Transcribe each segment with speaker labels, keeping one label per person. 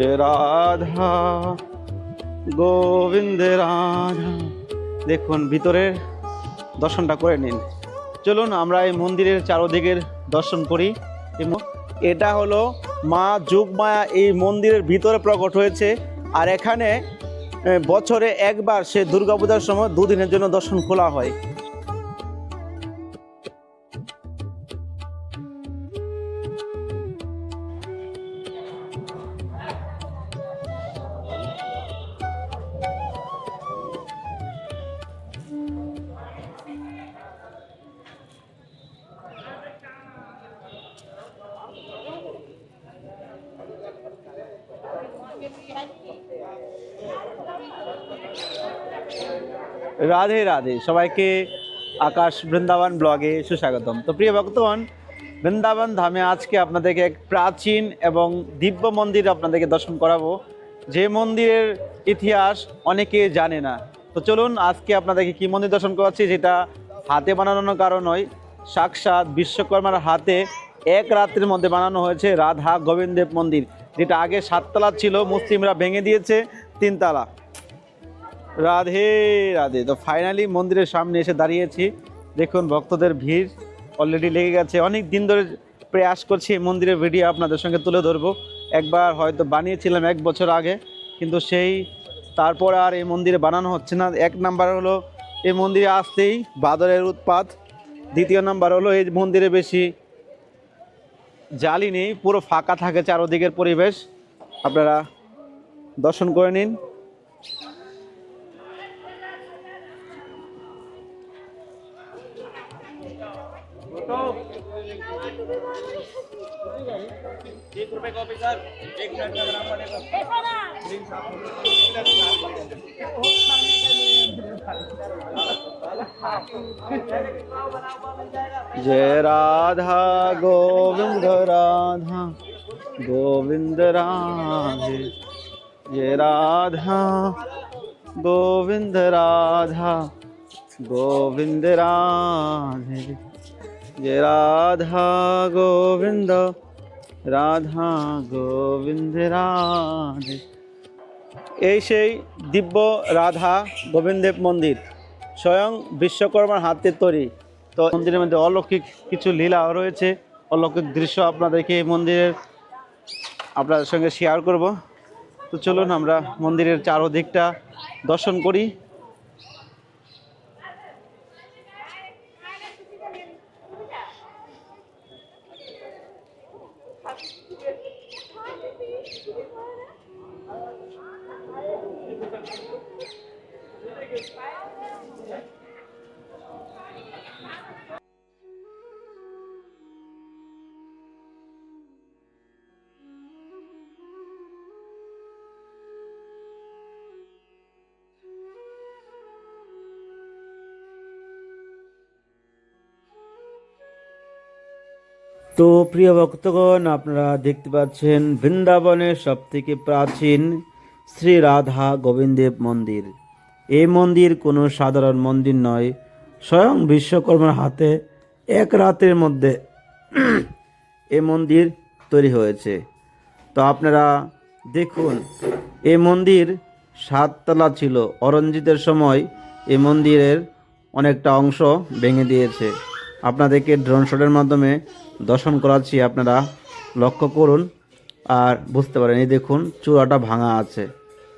Speaker 1: যে রাধা, গোবিন্দ রাধা। দেখুন, ভিতরের দর্শনটা করে নিন। চলুন, আমরা এই মন্দিরের চারদিকের দর্শন করি। এবং এটা হলো মা যোগমায়া, এই মন্দিরের ভিতরে প্রকট হয়েছে। আর এখানে বছরে একবার সে দুর্গাপূজার সময় দুদিনের জন্য দর্শন খোলা হয়। রাধে রাধে। সবাইকে আকাশ বৃন্দাবন ব্লগে সুস্বাগতম। তো প্রিয় ভক্তগণ, বৃন্দাবন ধামে আজকে আপনাদেরকে এক প্রাচীন এবং দিব্য মন্দির আপনাদেরকে দর্শন করাবো। যে মন্দিরের ইতিহাস অনেকে জানে না। তো চলুন আজকে আপনাদেরকে কি মন্দির দর্শন করাচ্ছি যেটা হাতে বানানোর কারণ নয়। সাক্ষাৎ বিশ্বকর্মার হাতে এক রাত্রির মধ্যে বানানো হয়েছে রাধা গোবিন্দেব মন্দির। যেটা আগে সাততলা ছিল, মুসলিমরা ভেঙে দিয়েছে তিনতলা। রাধে রাধে। তো ফাইনালি মন্দিরের সামনে এসে দাঁড়িয়েছি। দেখুন, ভক্তদের ভিড় অলরেডি লেগে গেছে। অনেক দিন ধরে প্রয়াস করছি এই মন্দিরের ভিডিও আপনাদের সঙ্গে তুলে ধরবো। একবার হয়তো বানিয়েছিলাম এক বছর আগে, কিন্তু সেই তারপর আর এই মন্দিরে বানানো হচ্ছে না। এক নাম্বার হলো, এই মন্দিরে আসতেই বাদরের উৎপাত। দ্বিতীয় নাম্বার হলো, এই মন্দিরে বেশি জালি নেই, পুরো ফাঁকা থাকে চারোদিকের পরিবেশ। আপনারা দর্শন করে নিন। जय राधा गोविंद राधा, गोविंद राधे। जय राधा गोविंद राधा, गोविंद राधे। जय राधा गोविंद রাধা গোবিন্দ রাধে। এই সেই দিব্য রাধা গোবিন্দেব মন্দির। স্বয়ং বিশ্বকর্মার হাতের তৈরি। তো মন্দিরের মধ্যে অলৌকিক কিছু লীলা রয়েছে। অলৌকিক দৃশ্য আপনাদেরকে এই মন্দিরের আপনাদের সঙ্গে শেয়ার করব। তো চলুন আমরা মন্দিরের চারোদিকটা দর্শন করি। তো প্রিয় ভক্তগণ, আপনারা দেখতে পাচ্ছেন বৃন্দাবনের সবথেকে প্রাচীন শ্রী রাধা গোবিন্দেব মন্দির। এই মন্দির কোনো সাধারণ মন্দির নয়, স্বয়ং বিশ্বকর্মার হাতে এক রাতের মধ্যে এ মন্দির তৈরি হয়েছে। তো আপনারা দেখুন, এই মন্দির সাততলা ছিল। অরঞ্জিতের সময় এই মন্দিরের অনেকটা অংশ ভেঙে দিয়েছে। আপনাদেরকে ড্রোন শটের মাধ্যমে দর্শন করাচ্ছি, আপনারা লক্ষ্য করুন আর বুঝতে পারেন। এই দেখুন, চূড়াটা ভাঙা আছে।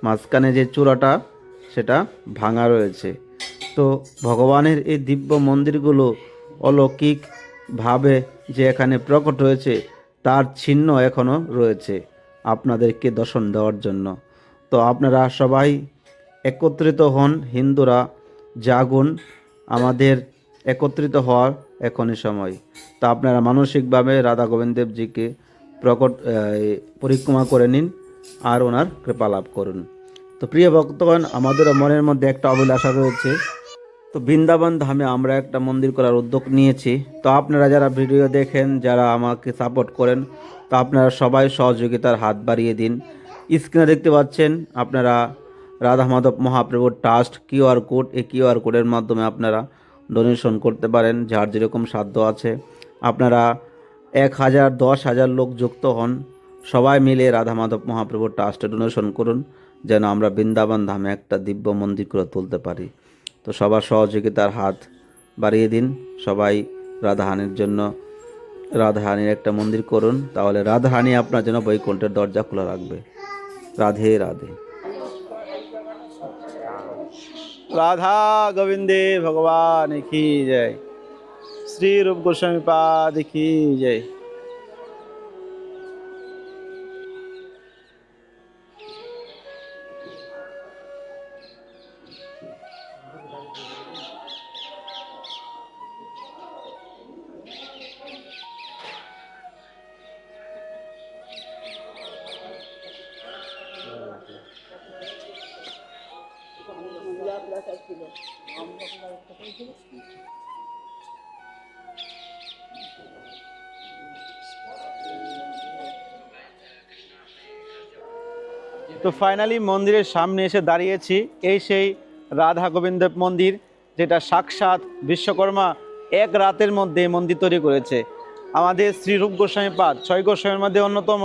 Speaker 1: মাঝখানে যে চূড়াটা, সেটা ভাঙা রয়েছে। তো ভগবানের এই দিব্য মন্দিরগুলো অলৌকিকভাবে যে এখানে প্রকট হয়েছে তার ছিন্ন এখনও রয়েছে আপনাদেরকে দর্শন দেওয়ার জন্য। তো আপনারা সবাই একত্রিত হন, হিন্দুরা, জাগুন, আমাদের একত্রিত হওয়ার এখনই সময়। তা আপনারা মানসিকভাবে রাধা গোবিন্দদেবজিকে প্রকট পরিক্রমা করে নিন আর ওনার কৃপা লাভ করুন। তো প্রিয় ভক্তগণ আমাদেরও মনের মধ্যে একটা অভিলাষা রয়েছে। তো বৃন্দাবন ধামে আমরা একটা মন্দির করার উদ্যোগ নিয়েছি। তো আপনারা যারা ভিডিও দেখেন, যারা আমাকে সাপোর্ট করেন, তো আপনারা সবাই সহযোগিতার হাত বাড়িয়ে দিন। স্ক্রিনে দেখতে পাচ্ছেন আপনারা রাধা মাধব মহাপ্রভুর ট্রাস্ট কিউআর কোড এই কিউআর কোডের মাধ্যমে আপনারা ডোনেশন করতে পারেন, যার যেরকম সাধ্য আছে। আপনারা এক হাজার, দশ হাজার লোক যুক্ত হন। সবাই মিলে রাধা মাধব মহাপ্রভুর ট্রাস্টে ডোনেশন করুন, যেন আমরা বৃন্দাবন ধামে একটা দিব্য মন্দির করে তুলতে পারি। তো সবার সহযোগিতার হাত বাড়িয়ে দিন। সবাই রাধাহানির জন্য, রাধাহানির একটা মন্দির করুন। তাহলে রাধাহানি আপনার জন্য বৈকুণ্ঠের দরজা খোলা রাখবে। রাধে রাধে। রাধা গোবিন্দে ভগবান কি জয় শ্রী রূপ গোস্বামী পাদ তো ফাইনালি মন্দিরের সামনে এসে দাঁড়িয়েছি। এই সেই রাধা গোবিন্দ মন্দির, যেটা সাক্ষাৎ বিশ্বকর্মা এক রাতের মধ্যে মন্দির তৈরি করেছে। আমাদের শ্রীরূপ গোস্বামী পাদ, ছয় গোস্বামীর মধ্যে অন্যতম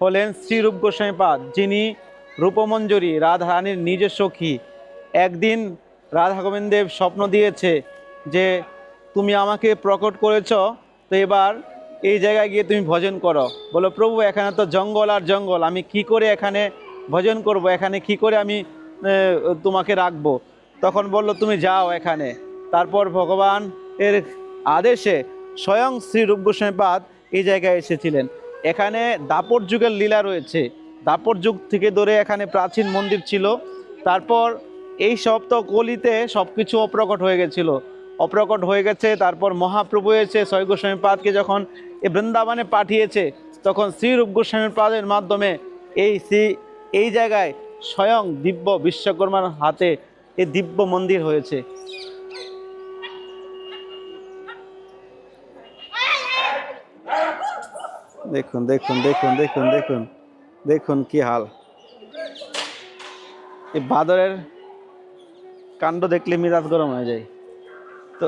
Speaker 1: হলেন শ্রীরূপ গোস্বামী পাদ, যিনি রূপমঞ্জরী রাধা রানীর নিজের সখী। একদিন রাধা গোবিন্দেব স্বপ্ন দিয়েছে যে, তুমি আমাকে প্রকট করেছ, তো এবার এই জায়গায় গিয়ে তুমি ভজন করো। বলো, প্রভু, এখানে তো জঙ্গল আর জঙ্গল, আমি কি করে এখানে ভজন করব? এখানে কি করে আমি তোমাকে রাখব? তখন বলল, তুমি যাও এখানে। তারপর ভগবান এর আদেশে স্বয়ং শ্রী রূপ গোস্বামীপাদ এই জায়গায় এসেছিলেন। এখানে দাপর যুগের লীলা রয়েছে। দাপর যুগ থেকে ধরে এখানে প্রাচীন মন্দির ছিল। তারপর এই সব তো কলিতে সব কিছু অপ্রকট হয়ে গেছিল। অপ্রকট হয়ে গেছে, তারপর মহাপ্রভু এসে ছয় গোস্বামী পাদকে যখন এই বৃন্দাবনে পাঠিয়েছে, তখন শ্রী রূপ গোস্বামীর পাদের মাধ্যমে এই শ্রী, এই জায়গায় স্বয়ং দিব্য বিশ্বকর্মার হাতে এই দিব্য মন্দির হয়েছে। দেখুন দেখুন দেখুন দেখুন দেখুন দেখুন কি হাল। এই বাদরের কাণ্ড দেখলে মিরাজ গরম হয়ে যায়। তো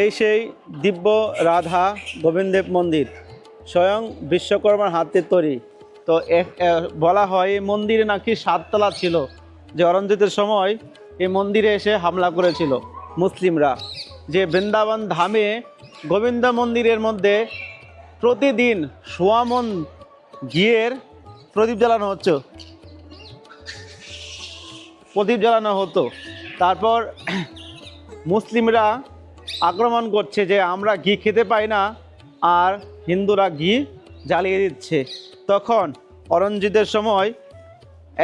Speaker 1: এই সেই দিব্য রাধা গোবিন্দেব মন্দির, স্বয়ং বিশ্বকর্মার হাতে তৈরি। তো বলা হয় এই মন্দিরে নাকি সাততলা ছিল, যে অরঞ্জিতের সময় এই মন্দিরে এসে হামলা করেছিল মুসলিমরা। যে বৃন্দাবন ধামে গোবিন্দ মন্দিরের মধ্যে প্রতিদিন সোয়ামন ঘিয়ের প্রদীপ জ্বালানো হচ্ছে। প্রদীপ জ্বালানো হতো। তারপর মুসলিমরা আক্রমণ করছে যে আমরা ঘি খেতে পাই না আর হিন্দুরা ঘি জ্বালিয়ে দিচ্ছে। তখন অরঞ্জিতের সময়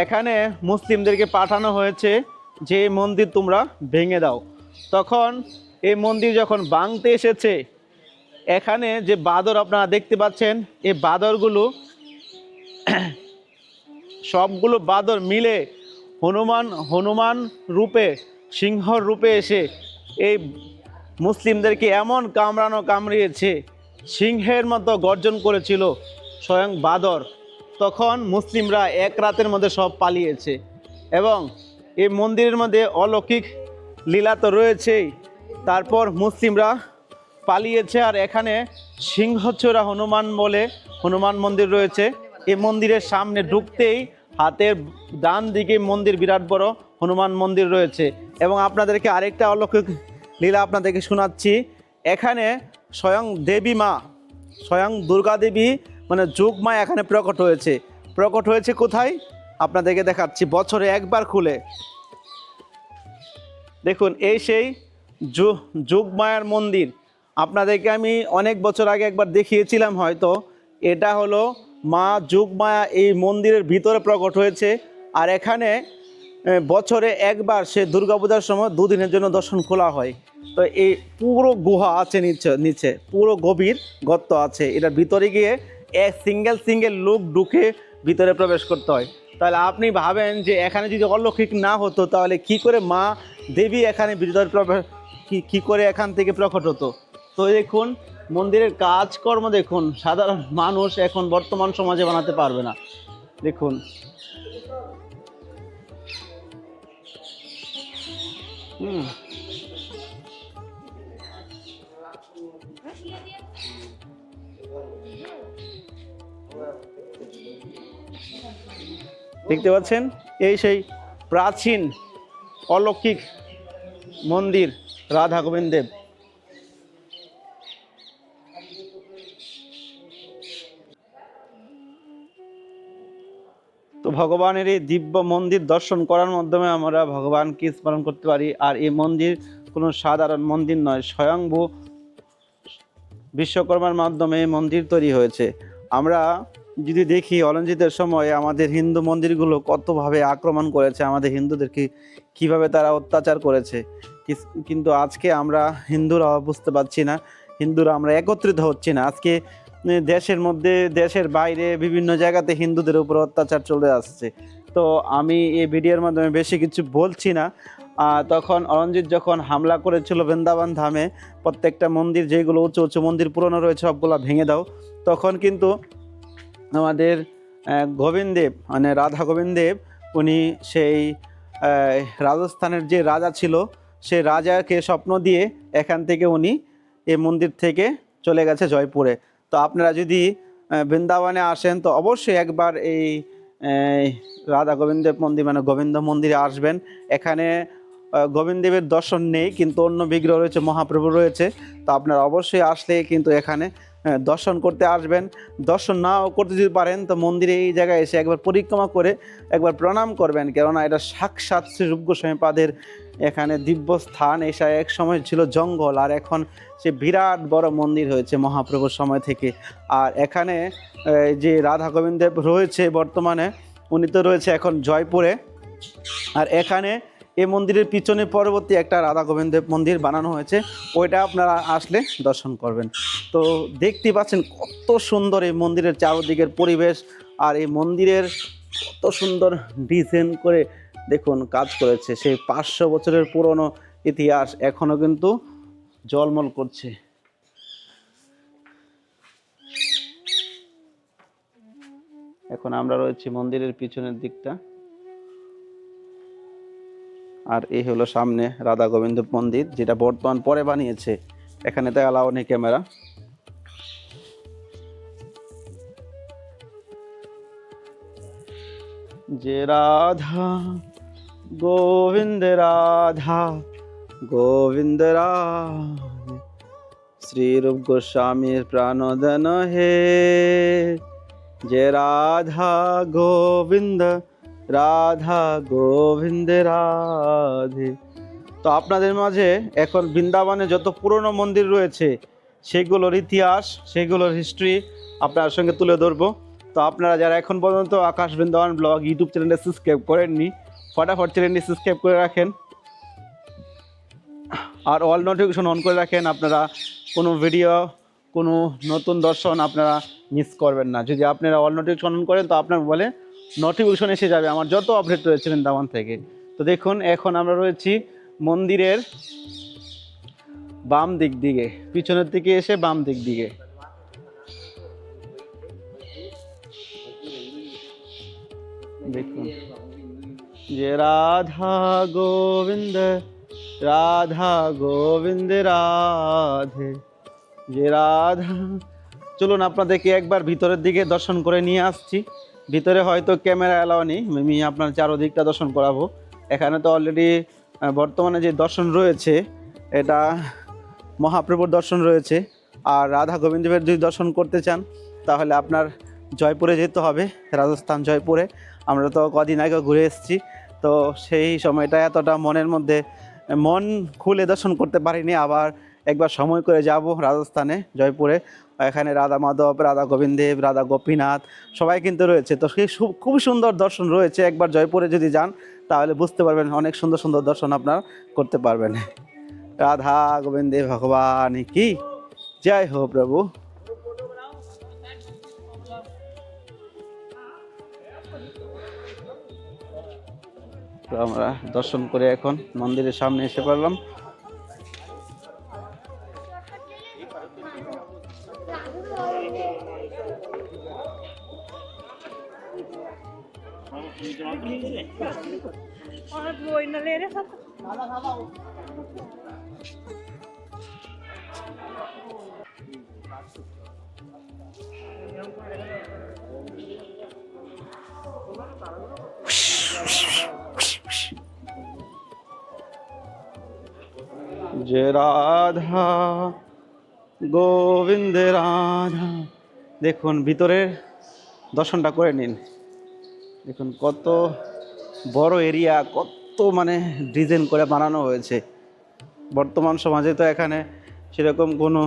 Speaker 1: এখানে মুসলিমদেরকে পাঠানো হয়েছে যে, এই মন্দির তোমরা ভেঙে দাও। তখন এই মন্দির যখন ভাঙতে এসেছে, এখানে যে বাদর আপনারা দেখতে পাচ্ছেন, এই বাদরগুলো সবগুলো বাদর মিলে হনুমান হনুমান রূপে, সিংহর রূপে এসে এই মুসলিমদেরকে এমন কামড়ানো কামড়িয়েছে, সিংহের মতো গর্জন করেছিল স্বয়ং বাদর। তখন মুসলিমরা এক রাতের মধ্যে সব পালিয়েছে এবং এই মন্দিরের মধ্যে অলৌকিক লীলা তো রয়েছেই। তারপর মুসলিমরা পালিয়েছে আর এখানে সিংহচূড়া হনুমান বলে হনুমান মন্দির রয়েছে। এই মন্দিরের সামনে ঢুকতেই হাতের ডান দিকে মন্দির বিরাট বড়, হনুমান মন্দির রয়েছে। এবং আপনাদেরকে আরেকটা অলৌকিক লীলা আপনাদেরকে শোনাচ্ছি। এখানে স্বয়ং দেবী মা, স্বয়ং দুর্গা দেবী মানে যুগমা এখানে প্রকট হয়েছে। প্রকট হয়েছে কোথায়? আপনাদেরকে দেখাচ্ছি, বছরে একবার খুলে। দেখুন, এই সেই যুগমায়ার মন্দির। আপনাদেরকে আমি অনেক বছর আগে একবার দেখিয়েছিলাম হয়তো। এটা হলো মা যুগমায়া এই মন্দিরের ভিতরে প্রকট হয়েছে। আর এখানে বছরে একবার সে দুর্গাপূজার সময় দুদিনের জন্য দর্শন খোলা হয়। তো এই পুরো গুহা আছে নিচে নিচে। পুরো গভীর গর্ত আছে। এটার ভিতরে গিয়ে এক সিঙ্গেল সিঙ্গেল লোক ঢুকে ভিতরে প্রবেশ করতে হয়। তাহলে আপনি ভাবেন যে এখানে যদি অলৌকিক না হতো, তাহলে কি করে মা দেবী এখানে ভিতরে প্রবেশ, কী, কি করে এখান থেকে প্রকট হতো? তো দেখুন মন্দিরের কাজকর্ম দেখুন, সাধারণ মানুষ এখন বর্তমান সমাজে বানাতে পারবে না। দেখুন। দেখতে পাচ্ছেন? এই সেই প্রাচীন অলৌকিক মন্দির রাধা গোবিন্দ দেব। ভগবানের এই দিব্য মন্দির দর্শন করার মাধ্যমে আমরা ভগবানকে স্মরণ করতে পারি। আর এই মন্দির কোনো সাধারণ মন্দির নয় স্বয়ংভূ বিশ্বকর্মার মাধ্যমে মন্দির তৈরি হয়েছে। আমরা যদি দেখি অলঞ্জিতের সময় আমাদের হিন্দু মন্দিরগুলো কতভাবে আক্রমণ করেছে, আমাদের হিন্দুদেরকে কীভাবে তারা অত্যাচার করেছে কিন্তু আজকে আমরা হিন্দুরা বুঝতে পারছি না। হিন্দুরা আমরা একত্রিত হচ্ছি না। আজকে দেশের মধ্যে, দেশের বাইরে বিভিন্ন জায়গাতে হিন্দুদের উপর অত্যাচার চলে আসছে। তো আমি এই ভিডিওর মাধ্যমে বেশি কিছু বলছি না। তখন অরঞ্জিত যখন হামলা করেছিল বৃন্দাবন ধামে, প্রত্যেকটা মন্দির যেগুলো উঁচু উঁচু মন্দির পুরনো রয়েছে, সবগুলো ভেঙে দাও। তখন কিন্তু আমাদের গোবিন্দদেব মানে রাধা গোবিন্দদেব, উনি সেই রাজস্থানের যে রাজা ছিল, সেই রাজাকে স্বপ্ন দিয়ে এখান থেকে উনি এই মন্দির থেকে চলে গেছে জয়পুরে। তো আপনারা যদি বৃন্দাবনে আসেন, তো অবশ্যই একবার এই রাধা গোবিন্দদেব মন্দির মানে গোবিন্দ মন্দিরে আসবেন। এখানে গোবিন্দদেবের দর্শন নেই, কিন্তু অন্য বিগ্রহ রয়েছে, মহাপ্রভু রয়েছে। তো আপনারা অবশ্যই আসলে কিন্তু এখানে দর্শন করতে আসবেন। দর্শন নাও করতে যদি পারেন, তো মন্দিরে এই জায়গায় এসে একবার পরিক্রমা করে একবার প্রণাম করবেন। কেননা এটা সাক্ষাৎ শ্রী রূপ গোস্বামীপাদের এখানে দিব্য স্থান এসা এক সময় ছিল জঙ্গল, আর এখন সে বিরাট বড় মন্দির হয়েছে মহাপ্রভুর সময় থেকে। আর এখানে যে রাধা গোবিন্দ দেব রয়েছে বর্তমানে, উনি তো রয়েছে এখন জয়পুরে। আর এখানে এই মন্দিরের পিছনে পরবর্তী একটা রাধা গোবিন্দ দেব মন্দির বানানো হয়েছে, ওইটা আপনারা আসলে দর্শন করবেন। তো দেখতে পাচ্ছেন কত সুন্দর এই মন্দিরের চারদিকের পরিবেশ, আর এই মন্দিরের কত সুন্দর ডিজাইন করে দেখুন, কাজ করেছে। সেই পাঁচশো বছরের পুরনো ইতিহাস এখনও কিন্তু জলমল করছে। এখন আমরা রয়েছি মন্দিরের পিছনের দিকটা। আর এই হলো সামনে রাধা গোবিন্দ মন্দির, যেটা বর্তমান পরে বানিয়েছে। এখানে তো অ্যালাউ নেই ক্যামেরা যে রাধা গোবিন্দ রাধা গোবিন্দ শ্রীরূপ গোস্বামীর প্রাণদন হে। যে রাধা গোবিন্দ রাধা গোবিন্দ রাধে তো আপনাদের মাঝে এখন বৃন্দাবনে যত পুরনো মন্দির রয়েছে, সেগুলোর ইতিহাস, সেগুলোর হিস্ট্রি আপনার সঙ্গে তুলে ধরবো। তো আপনারা যারা এখন পর্যন্ত আকাশ বৃন্দাবন ব্লগ ইউটিউব চ্যানেলটা সাবস্ক্রাইব করেননি ফটাফট চ্যানেলটি সাবস্ক্রাইব করে রাখেন। আর অল নোটিফিকেশন অন করে রাখেন, আপনারা কোনো ভিডিও কোনো নতুন দর্শন আপনারা মিস করবেন না। যদি আপনারা অল নোটিফিকেশন অন করেন, তো আপনার মোবাইলে নোটিফিকেশন এসে যাবে। আমার যত আপডেট রয়েছে বৃন্দাবন থেকে। তো দেখুন, এখন আমরা রয়েছি মন্দিরের বাম দিক দিকে। পিছনের দিকে এসে বাম দিক দিকে। দেখুন। যে রাধা গোবিন্দ রাধা গোবিন্দ, রাধে। যে রাধা। চলুন আপনাদেরকে একবার ভিতরের দিকে দর্শন করে নিয়ে আসছি। ভিতরে হয়তো ক্যামেরা অ্যালাও নেই, আমি আপনার চারোদিকটা দর্শন করাবো। এখানে তো অলরেডি বর্তমানে যে দর্শন রয়েছে, এটা মহাপ্রভুর দর্শন রয়েছে। আর রাধা গোবিন্দদেবের যদি দর্শন করতে চান, তাহলে আপনার জয়পুরে যেতে হবে, রাজস্থান জয়পুরে। আমরা তো কদিন আগে ঘুরে এসেছি, তো সেই সময়টা এতটা মনের মধ্যে, মন খুলে দর্শন করতে পারিনি। আবার একবার সময় করে যাব রাজস্থানে, জয়পুরে। এখানে রাধা মাধব, রাধা গোবিন্দেব, রাধা গোপীনাথ সবাই কিন্তু রয়েছে। তো সেই খুব সুন্দর দর্শন রয়েছে। একবার জয়পুরে যদি যান, তাহলে বুঝতে পারবেন অনেক সুন্দর সুন্দর দর্শন আপনার করতে পারবেন। রাধা গোবিন্দে ভগবান, কি? জয় হো প্রভু। তো আমরা দর্শন করে এখন মন্দিরের সামনে এসে
Speaker 2: পারলাম
Speaker 1: যে রাধা গোবিন্দ রাধা। দেখুন, ভিতরের দর্শনটা করে নিন। দেখুন, কত বড় এরিয়া কত মানে ডিজাইন করে বানানো হয়েছে। বর্তমান সমাজে তো এখানে সেরকম কোনো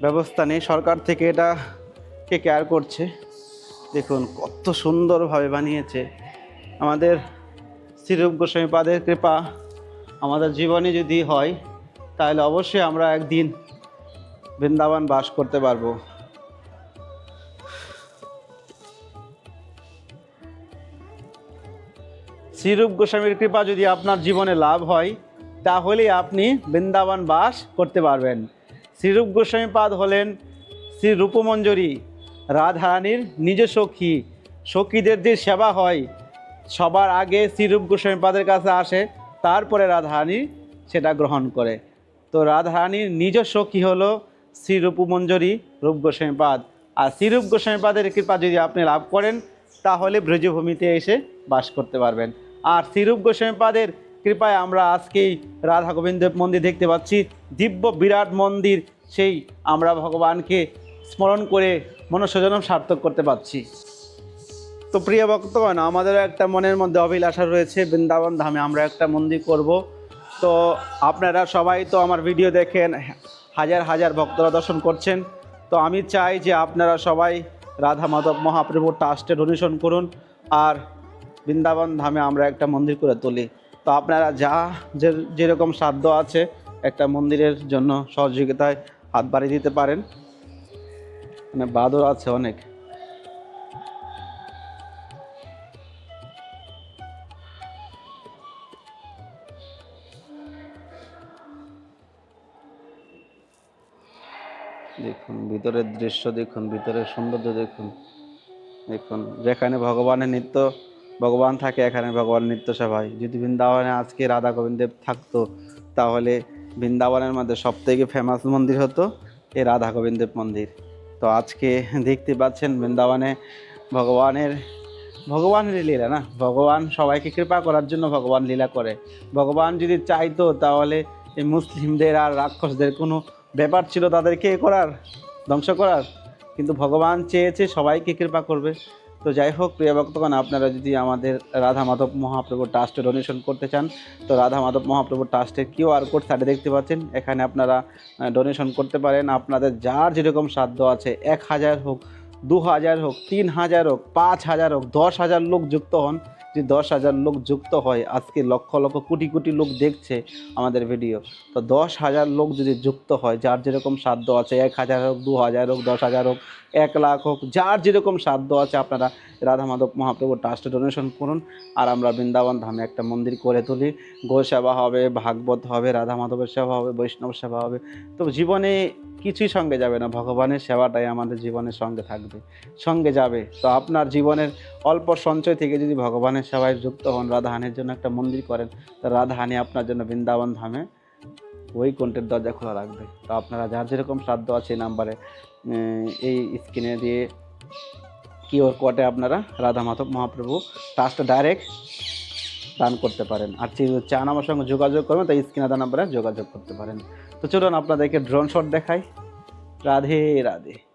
Speaker 1: ব্যবস্থা নেই। সরকার থেকে এটাকে কেয়ার করছে? দেখুন, কত সুন্দরভাবে বানিয়েছে। আমাদের শ্রীরূপ গোস্বামী পাদের কৃপা আমাদের জীবনে যদি হয়, তাহলে অবশ্যই আমরা একদিন বৃন্দাবন বাস করতে পারব। শ্রীরূপ গোস্বামীর কৃপা যদি আপনার জীবনে লাভ হয় তাহলে আপনি বৃন্দাবন বাস করতে পারবেন। শ্রীরূপ গোস্বামী পাদ হলেন শ্রী রূপমঞ্জরী রাধারানীর নিজ সখী। সখীদের যে সেবা হয় সবার আগে শ্রীরূপ গোস্বামী পাদের কাছে আসে, তারপরে রাধারানী সেটা গ্রহণ করে। তো রাধারানীর নিজস্ব সখী হলো? শ্রী রূপমঞ্জরী রূপ গোস্বামী পাদ। আর শ্রীরূপ গোস্বামী পাদের কৃপা যদি আপনি লাভ করেন, তাহলে ব্রজভূমিতে এসে বাস করতে পারবেন। আর শ্রীরূপ গোস্বামী পাদের কৃপায় আমরা আজকেই রাধা গোবিন্দ মন্দির দেখতে পাচ্ছি। দিব্য বিরাট মন্দির, সেই আমরা ভগবানকে স্মরণ করে মনুষ্যজনম সার্থক করতে পারছি। তো প্রিয় ভক্তগণ, আমাদেরও একটা মনের মধ্যে অভিলাষা রয়েছে, বৃন্দাবন ধামে আমরা একটা মন্দির করব। তো আপনারা সবাই তো আমার ভিডিও দেখেন, হাজার হাজার ভক্তরা দর্শন করছেন। তো আমি চাই যে আপনারা সবাই রাধা মাধব মহাপ্রভুর ট্রাস্টে ডোনেশন করুন আর বৃন্দাবন ধামে আমরা একটা মন্দির করে তুলি। তো আপনারা যা যে যেরকম সাধ্য আছে একটা মন্দিরের জন্য সহযোগিতায় হাত বাড়িয়ে দিতে পারেন। মানে বাদর আছে অনেক। ভিতরের দৃশ্য দেখুন, ভিতরের সৌন্দর্য দেখুন। দেখুন, যেখানে ভগবানের নিত্য, ভগবান থাকে, এখানে ভগবান নিত্য সভায়। যদি বৃন্দাবনে আজকে রাধা গোবিন্দেব থাকতো, তাহলে বৃন্দাবনের মধ্যে সব থেকে ফেমাস মন্দির হতো এই রাধা গোবিন্দেব মন্দির। তো আজকে দেখতে পাচ্ছেন বৃন্দাবনে ভগবানের ভগবানের লীলা না? ভগবান সবাইকে কৃপা করার জন্য ভগবান লীলা করে। ভগবান যদি চাইতো, তাহলে এই মুসলিমদের আর রাক্ষসদের কোনো ব্যাপার ছিল তাদেরকে এ করার, ধ্বংস করার। কিন্তু ভগবান চেয়েছে, সবাইকে কৃপা করবে। তো যাই হোক, প্রিয় ভক্তগণ, আপনারা যদি আমাদের রাধা মাধব মহাপ্রভু ট্রাস্টে ডোনেশন করতে চান, তো রাধা মাধব মহাপ্রভু ট্রাস্টের কিউআর কোড সাইডে দেখতে পাচ্ছেন। এখানে আপনারা ডোনেশন করতে পারেন। আপনাদের যার যেরকম সাধ্য আছে, এক হাজার হোক, দু হাজার হোক, তিন হাজার হোক, পাঁচ হাজার হোক, দশ হাজার লোক যুক্ত হন। যদি দশ হাজার লোক যুক্ত হয়, আজকে লক্ষ লক্ষ কোটি কোটি লোক দেখছে আমাদের ভিডিও তো দশ হাজার লোক যদি যুক্ত হয়, যার যেরকম সাধ্য আছে, এক হাজার হোক, দু হাজার হোক, দশ হাজার হোক, এক লাখ হোক, যার যেরকম সাধ্য আছে, আপনারা রাধা মাধব মহাপ্রভু ট্রাস্টে ডোনেশন করুন। আর আমরা বৃন্দাবন ধামে একটা মন্দির করে তুলি। গো সেবা হবে, ভাগবত হবে, রাধা মাধবের সেবা হবে বৈষ্ণব সেবা হবে। তো জীবনে কিছুই সঙ্গে যাবে না। ভগবানের সেবাটাই আমাদের জীবনের সঙ্গে থাকবে। সঙ্গে যাবে। তো আপনার জীবনের অল্প সঞ্চয় থেকে যদি ভগবানের সেবায় যুক্ত হন, রাধাহানির জন্য একটা মন্দির করেন, তো রাধাহানি আপনার জন্য বৃন্দাবন ধামে ওই কণ্ঠের দরজা খোলা রাখবে। তো আপনারা যার যেরকম শ্রাদ্ধ আছে এই নাম্বারে এই স্ক্রিনে দিয়ে কিওর কোয়াটে আপনারা রাধা মাধব মহাপ্রভু ট্রাস্টে ডাইরেক্ট দান করতে পারেন। আর চান আমার সঙ্গে যোগাযোগ করবেন, তাই স্ক্রিনে দেওয়া নাম্বারে যোগাযোগ করতে পারেন। তো চলুন আপনাদেরকে ড্রোন শট দেখাই। রাধে রাধে।